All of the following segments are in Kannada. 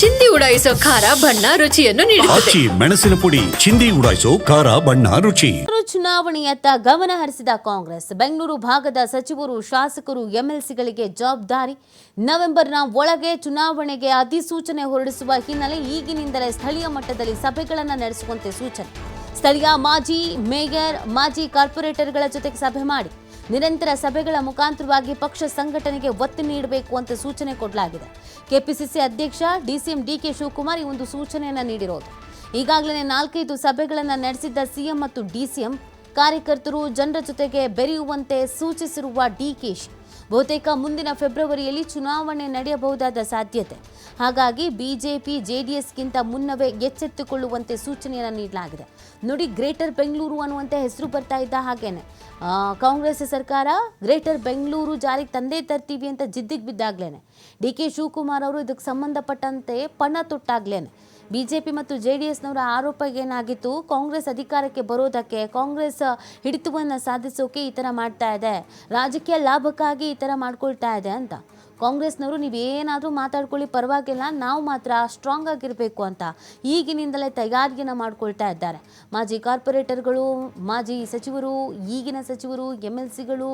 ಚಿಂದಿ ಉಡಾಯಿಸೋ ಖಾರ ಬಣ್ಣ ರುಚಿಯನ್ನು ನೀಡುತ್ತದೆ. ಆಚಿ ಮೆಣಸಿನ ಪುಡಿ ಚಿಂದಿ ಉಡಾಯಿಸೋ ಖಾರ ಬಣ್ಣ ರುಚಿ. ಚುನಾವಣೆಯತ್ತ ಗಮನ ಹರಿಸಿದ ಕಾಂಗ್ರೆಸ್ ಬೆಂಗಳೂರು ಭಾಗದ ಸಚಿವರು ಶಾಸಕರು ಎಂಎಲ್ಸಿಗಳಿಗೆ ಜವಾಬ್ದಾರಿ. ನವೆಂಬರ್ನ ಒಳಗೆ ಚುನಾವಣೆಗೆ ಅಧಿಸೂಚನೆ ಹೊರಡಿಸುವ ಹಿನ್ನೆಲೆ ಈಗಿನಿಂದಲೇ ಸ್ಥಳೀಯ ಮಟ್ಟದಲ್ಲಿ ಸಭೆಗಳನ್ನು ನಡೆಸುವಂತೆ ಸೂಚನೆ. ಸ್ಥಳೀಯ ಮಾಜಿ ಮೇಯರ್, ಮಾಜಿ ಕಾರ್ಪೊರೇಟರ್ಗಳ ಜೊತೆಗೆ ಸಭೆ ಮಾಡಿ ನಿರಂತರ ಸಭೆಗಳ ಮುಖಾಂತರವಾಗಿ ಪಕ್ಷ ಸಂಘಟನೆಗೆ ಒತ್ತು ನೀಡಬೇಕು ಅಂತ ಸೂಚನೆ ಕೊಡಲಾಗಿದೆ. ಕೆಪಿಸಿಸಿ ಅಧ್ಯಕ್ಷ ಡಿಸಿಎಂ ಡಿಕೆ ಶಿವಕುಮಾರ್ ಈ ಒಂದು ಸೂಚನೆಯನ್ನು ನೀಡಿರೋದು. ಈಗಾಗಲೇ ನಾಲ್ಕೈದು ಸಭೆಗಳನ್ನು ನಡೆಸಿದ್ದ ಸಿಎಂ ಮತ್ತು ಡಿಸಿಎಂ ಕಾರ್ಯಕರ್ತರು ಜನರ ಜೊತೆಗೆ ಬೆರೆಯುವಂತೆ ಸೂಚಿಸಿರುವ ಡಿಕೆಶಿ ಬಹುತೇಕ ಮುಂದಿನ ಫೆಬ್ರವರಿಯಲ್ಲಿ ಚುನಾವಣೆ ನಡೆಯಬಹುದಾದ ಸಾಧ್ಯತೆ. ಹಾಗಾಗಿ ಬಿಜೆಪಿ, ಜೆಡಿಎಸ್ಗಿಂತ ಮುನ್ನವೇ ಎಚ್ಚೆತ್ತುಕೊಳ್ಳುವಂತೆ ಸೂಚನೆಯನ್ನು ನೀಡಲಾಗಿದೆ. ನೋಡಿ, ಗ್ರೇಟರ್ ಬೆಂಗಳೂರು ಅನ್ನುವಂತೆ ಹೆಸರು ಬರ್ತಾ ಇದ್ದ ಹಾಗೇನೆ. ಕಾಂಗ್ರೆಸ್ ಸರ್ಕಾರ ಗ್ರೇಟರ್ ಬೆಂಗಳೂರು ಜಾರಿಗೆ ತಂದೇ ತರ್ತೀವಿ ಅಂತ ಜಿದ್ದಿಗೆ ಬಿದ್ದಾಗ್ಲೇನೆ. ಡಿ ಕೆ ಶಿವಕುಮಾರ್ ಅವರು ಇದಕ್ಕೆ ಸಂಬಂಧಪಟ್ಟಂತೆ ಪಣ ತೊಟ್ಟಾಗ್ಲೇನೆ. ಬಿಜೆಪಿ ಮತ್ತು ಜೆ ಡಿ ಎಸ್ನವರ ಆರೋಪ ಏನಾಗಿತ್ತು? ಕಾಂಗ್ರೆಸ್ ಅಧಿಕಾರಕ್ಕೆ ಬರೋದಕ್ಕೆ ಕಾಂಗ್ರೆಸ್ ಹಿಡಿತವನ್ನು ಸಾಧಿಸೋಕೆ ಈ ಥರ ಮಾಡ್ತಾ ಇದೆ. ರಾಜಕೀಯ ಲಾಭಕ್ಕಾಗಿ ಈ ಥರ ಮಾಡ್ಕೊಳ್ತಾ ಇದೆ ಅಂತ. ಕಾಂಗ್ರೆಸ್ನವರು ನೀವೇನಾದರೂ ಮಾತಾಡ್ಕೊಳ್ಳಿ, ಪರವಾಗಿಲ್ಲ, ನಾವು ಮಾತ್ರ ಸ್ಟ್ರಾಂಗ್ ಆಗಿರಬೇಕು ಅಂತ ಈಗಿನಿಂದಲೇ ತಯಾರಿಗೆನ ಮಾಡ್ಕೊಳ್ತಾ ಇದ್ದಾರೆ. ಮಾಜಿ ಕಾರ್ಪೊರೇಟರ್ಗಳು, ಮಾಜಿ ಸಚಿವರು, ಈಗಿನ ಸಚಿವರು ಎಂ ಎಲ್ ಸಿಗಳು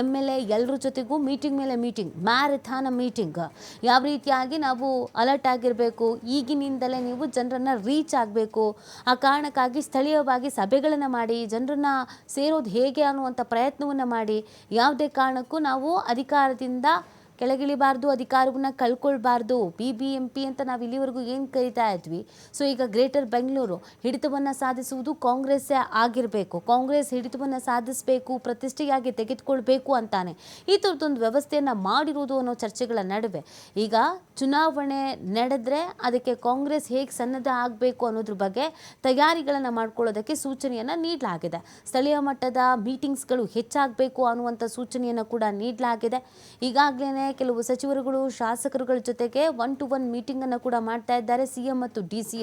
ಎಂ ಎಲ್ ಎ ಎಲ್ಲರ ಜೊತೆಗೂ ಮೀಟಿಂಗ್ ಮೇಲೆ ಮೀಟಿಂಗ್, ಮ್ಯಾರಥಾನ ಮೀಟಿಂಗ್. ಯಾವ ರೀತಿಯಾಗಿ ನಾವು ಅಲರ್ಟ್ ಆಗಿರಬೇಕು, ಈಗಿನಿಂದಲೇ ನೀವು ಜನರನ್ನು ರೀಚ್ ಆಗಬೇಕು. ಆ ಕಾರಣಕ್ಕಾಗಿ ಸ್ಥಳೀಯವಾಗಿ ಸಭೆಗಳನ್ನು ಮಾಡಿ, ಜನರನ್ನ ಸೇರೋದು ಹೇಗೆ ಅನ್ನುವಂಥ ಪ್ರಯತ್ನವನ್ನು ಮಾಡಿ, ಯಾವುದೇ ಕಾರಣಕ್ಕೂ ನಾವು ಅಧಿಕಾರದಿಂದ ಕೆಳಗಿಳಿಬಾರ್ದು, ಅಧಿಕಾರವನ್ನು ಕಳ್ಕೊಳ್ಬಾರ್ದು. ಬಿ ಬಿ ಎಂ ಪಿ ಅಂತ ನಾವು ಇಲ್ಲಿವರೆಗೂ ಏನು ಕರಿತಾ ಇದ್ವಿ? ಸೊ ಈಗ ಗ್ರೇಟರ್ ಬೆಂಗಳೂರು ಹಿಡಿತವನ್ನು ಸಾಧಿಸುವುದು ಕಾಂಗ್ರೆಸ್ಸೇ ಆಗಿರಬೇಕು. ಕಾಂಗ್ರೆಸ್ ಹಿಡಿತವನ್ನು ಸಾಧಿಸಬೇಕು, ಪ್ರತಿಷ್ಠೆಯಾಗಿ ತೆಗೆದುಕೊಳ್ಬೇಕು ಅಂತಾನೆ. ಈ ಥರದ್ದೊಂದು ವ್ಯವಸ್ಥೆಯನ್ನು ಮಾಡಿರುವುದು ಅನ್ನೋ ಚರ್ಚೆಗಳ ನಡುವೆ. ಈಗ ಚುನಾವಣೆ ನಡೆದ್ರೆ ಅದಕ್ಕೆ ಕಾಂಗ್ರೆಸ್ ಹೇಗೆ ಸನ್ನದ್ಧ ಆಗಬೇಕು ಅನ್ನೋದ್ರ ಬಗ್ಗೆ ತಯಾರಿಗಳನ್ನು ಮಾಡ್ಕೊಳ್ಳೋದಕ್ಕೆ ಸೂಚನೆಯನ್ನು ನೀಡಲಾಗಿದೆ. ಸ್ಥಳೀಯ ಮಟ್ಟದ ಮೀಟಿಂಗ್ಸ್ಗಳು ಹೆಚ್ಚಾಗಬೇಕು ಅನ್ನುವಂಥ ಸೂಚನೆಯನ್ನು ಕೂಡ ನೀಡಲಾಗಿದೆ. ಈಗಾಗಲೇ ಕೆಲವು ಸಚಿವರುಗಳು ಶಾಸಕರುಗಳ ಜೊತೆಗೆ ಒನ್ ಟು ಒನ್ ಮೀಟಿಂಗನ್ನು ಕೂಡ ಮಾಡ್ತಾ ಇದ್ದಾರೆ ಸಿ ಎಂ ಮತ್ತು ಡಿ ಸಿ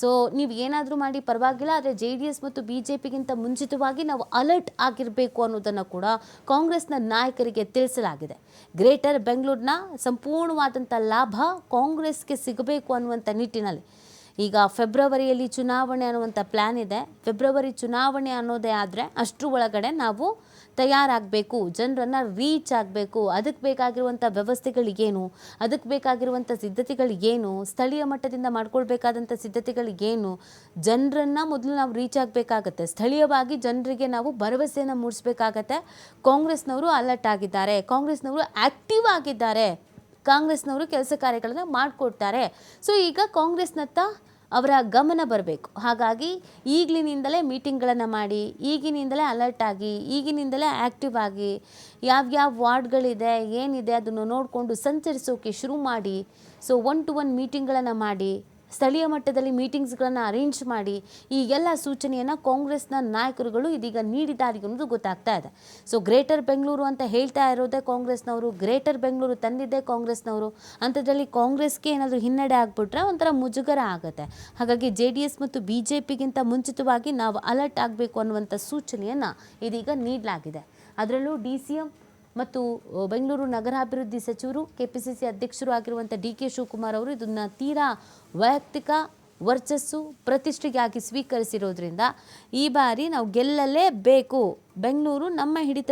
ಸೊ ನೀವು ಏನಾದರೂ ಮಾಡಿ ಪರವಾಗಿಲ್ಲ, ಆದರೆ ಜೆ ಡಿ ಎಸ್ ಮತ್ತು ಬಿ ಜೆ ಪಿಗಿಂತ ಮುಂಚಿತವಾಗಿ ನಾವು ಅಲರ್ಟ್ ಆಗಿರಬೇಕು ಅನ್ನೋದನ್ನು ಕೂಡ ಕಾಂಗ್ರೆಸ್ನ ನಾಯಕರಿಗೆ ತಿಳಿಸಲಾಗಿದೆ. ಗ್ರೇಟರ್ ಬೆಂಗಳೂರಿನ ಸಂಪೂರ್ಣವಾದಂಥ ಲಾಭ ಕಾಂಗ್ರೆಸ್ಗೆ ಸಿಗಬೇಕು ಅನ್ನುವಂಥ ನಿಟ್ಟಿನಲ್ಲಿ. ಈಗ ಫೆಬ್ರವರಿಯಲ್ಲಿ ಚುನಾವಣೆ ಅನ್ನುವಂಥ ಪ್ಲ್ಯಾನ್ ಇದೆ. ಫೆಬ್ರವರಿ ಚುನಾವಣೆ ಅನ್ನೋದೇ ಆದರೆ ಅಷ್ಟರ ಒಳಗಡೆ ನಾವು ತಯಾರಾಗಬೇಕು. ಜನರನ್ನು ರೀಚ್ ಆಗಬೇಕು. ಅದಕ್ಕೆ ಬೇಕಾಗಿರುವಂಥ ವ್ಯವಸ್ಥೆಗಳು ಏನು? ಅದಕ್ಕೆ ಬೇಕಾಗಿರುವಂಥ ಸಿದ್ಧತೆಗಳು ಏನು? ಸ್ಥಳೀಯ ಮಟ್ಟದಿಂದ ಮಾಡ್ಕೊಳ್ಬೇಕಾದಂಥ ಸಿದ್ಧತೆಗಳು ಏನು? ಜನರನ್ನು ಮೊದಲು ನಾವು ರೀಚ್ ಆಗಬೇಕಾಗತ್ತೆ. ಸ್ಥಳೀಯವಾಗಿ ಜನರಿಗೆ ನಾವು ಭರವಸೆಯನ್ನು ಮೂಡಿಸ್ಬೇಕಾಗತ್ತೆ. ಕಾಂಗ್ರೆಸ್ನವರು ಅಲರ್ಟ್ ಆಗಿದ್ದಾರೆ. ಕಾಂಗ್ರೆಸ್ನವರು ಆ್ಯಕ್ಟಿವ್ ಆಗಿದ್ದಾರೆ. ಕಾಂಗ್ರೆಸ್ನವರು ಕೆಲಸ ಕಾರ್ಯಗಳನ್ನು ಮಾಡಿಕೊಡ್ತಾರೆ. ಸೊ ಈಗ ಕಾಂಗ್ರೆಸ್ನತ್ತ ಅವರ ಗಮನ ಬರಬೇಕು. ಹಾಗಾಗಿ ಈಗಲಿನಿಂದಲೇ ಮೀಟಿಂಗ್ಗಳನ್ನು ಮಾಡಿ, ಈಗಿನಿಂದಲೇ ಅಲರ್ಟ್ ಆಗಿ, ಈಗಿನಿಂದಲೇ ಆ್ಯಕ್ಟಿವ್ ಆಗಿ ಯಾವ್ಯಾವ ವಾರ್ಡ್ಗಳಿದೆ, ಏನಿದೆ ಅದನ್ನು ನೋಡಿಕೊಂಡು ಸಂಚರಿಸೋಕೆ ಶುರು ಮಾಡಿ. ಸೊ ಒನ್ ಟು ಒನ್ ಮೀಟಿಂಗ್ಗಳನ್ನು ಮಾಡಿ. ಸ್ಥಳೀಯ ಮಟ್ಟದಲ್ಲಿ ಮೀಟಿಂಗ್ಸ್ಗಳನ್ನು ಅರೇಂಜ್ ಮಾಡಿ ಈ ಎಲ್ಲ ಸೂಚನೆಯನ್ನು ಕಾಂಗ್ರೆಸ್ನ ನಾಯಕರುಗಳು ಇದೀಗ ನೀಡಿದ್ದಾರೆ ಅನ್ನೋದು ಗೊತ್ತಾಗ್ತಾ ಇದೆ. ಸೊ ಗ್ರೇಟರ್ ಬೆಂಗಳೂರು ಅಂತ ಹೇಳ್ತಾ ಇರೋದೇ ಕಾಂಗ್ರೆಸ್ನವರು ಗ್ರೇಟರ್ ಬೆಂಗಳೂರು ತಂದಿದ್ದೇ ಕಾಂಗ್ರೆಸ್ನವರು, ಅಂಥದ್ರಲ್ಲಿ ಕಾಂಗ್ರೆಸ್ಗೆ ಏನಾದರೂ ಹಿನ್ನಡೆ ಆಗಿಬಿಟ್ರೆ ಒಂಥರ ಮುಜುಗರ ಆಗುತ್ತೆ. ಹಾಗಾಗಿ ಜೆ ಡಿ ಎಸ್ ಮತ್ತು ಬಿ ಜೆ ಪಿಗಿಂತ ಮುಂಚಿತವಾಗಿ ನಾವು ಅಲರ್ಟ್ ಆಗಬೇಕು ಅನ್ನುವಂಥ ಸೂಚನೆಯನ್ನು ಇದೀಗ ನೀಡಲಾಗಿದೆ. ಅದರಲ್ಲೂ ಡಿ ಸಿ ಎಂ ಮತ್ತು ಬೆಂಗಳೂರು ನಗರಾಭಿವೃದ್ಧಿ ಸಚಿವರು, ಕೆಪಿಸಿಸಿ ಅಧ್ಯಕ್ಷರು ಆಗಿರುವಂಥ ಡಿ ಕೆ ಶಿವಕುಮಾರ್ ಅವರು ಇದನ್ನು ತೀರಾ ವೈಯಕ್ತಿಕ ವರ್ಚಸ್ಸು ಪ್ರತಿಷ್ಠೆಗಾಗಿ ಸ್ವೀಕರಿಸಿರೋದ್ರಿಂದ ಈ ಬಾರಿ ನಾವು ಗೆಲ್ಲಲೇಬೇಕು. ಬೆಂಗಳೂರು ನಮ್ಮ ಹಿಡಿತ